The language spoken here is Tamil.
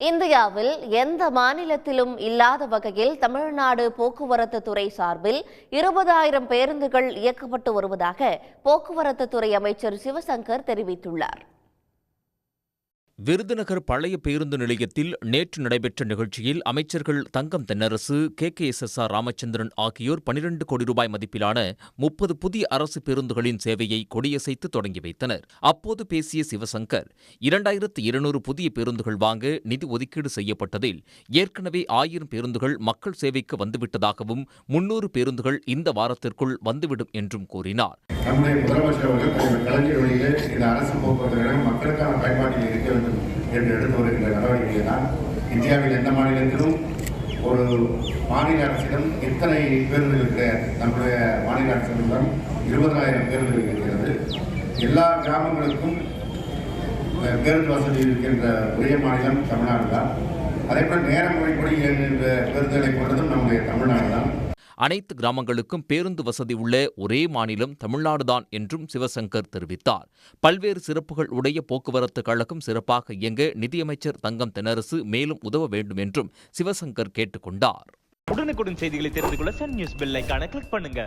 இந்தியாவில் எந்த மாநிலத்திலும் இல்லாத வகையில் தமிழ்நாடு போக்குவரத்து துறை சார்பில் இருபதாயிரம் பேருந்துகள் இயக்கப்பட்டு வருவதாக போக்குவரத்து துறை அமைச்சர் சிவசங்கர் தெரிவித்துள்ளார். விருதுநகர் பழைய பேருந்து நிலையத்தில் நேற்று நடைபெற்ற நிகழ்ச்சியில் அமைச்சர்கள் Thangam Thennarasu K. K. S. S. R. Ramachandran ஆகியோர் பனிரெண்டு கோடி ரூபாய் மதிப்பிலான முப்பது புதிய அரசு பேருந்துகளின் சேவையை கொடியசைத்து தொடங்கி வைத்தனர். அப்போது பேசிய சிவசங்கர் இரண்டாயிரத்து இருநூறு புதிய பேருந்துகள் வாங்க நிதி ஒதுக்கீடு செய்யப்பட்டதில் ஏற்கனவே ஆயிரம் பேருந்துகள் மக்கள் சேவைக்கு வந்துவிட்டதாகவும் முன்னூறு பேருந்துகள் இந்த வாரத்திற்குள் வந்துவிடும் என்றும் கூறினார். நம்முடைய முதலமைச்சர் அவர்கள் இந்த அரசு போக்குவரத்து மக்களுக்கான பயன்பாட்டில் இருக்க வேண்டும் என்று எடுத்து வருகின்ற நடவடிக்கையை தான் இந்தியாவில் எந்த மாநிலத்திலும் ஒரு மாநில அரசிடம் எத்தனை பேருந்து இருக்க நம்முடைய மாநில அரசிடம் இருபதாயிரம் பேருந்துகள் இருக்கிறது. எல்லா கிராமங்களுக்கும் பேருந்து வசதி இருக்கின்ற ஒரே மாநிலம் தமிழ்நாடு தான் அதே போல் நேர முறைப்படி இயங்குகின்ற பேருந்துகளை கொண்டதும் நம்முடைய தமிழ்நாடு தான் அனைத்து கிராமங்களுக்கும் பேருந்து வசதி உள்ள ஒரே மாநிலம் தமிழ்நாடுதான் என்றும் சிவசங்கர் தெரிவித்தார். பல்வேறு சிறப்புகள் உடைய போக்குவரத்து கழகம் சிறப்பாக இயங்க நிதியமைச்சர் தங்கம் தென்னரசு மேலும் உதவ வேண்டும் என்றும் சிவசங்கர் கேட்டுக்கொண்டார் உடனுக்குடன் செய்திகளை தெரிந்து கொள்ள சன் நியூஸ் பெல் ஐகானை கிளிக் பண்ணுங்க.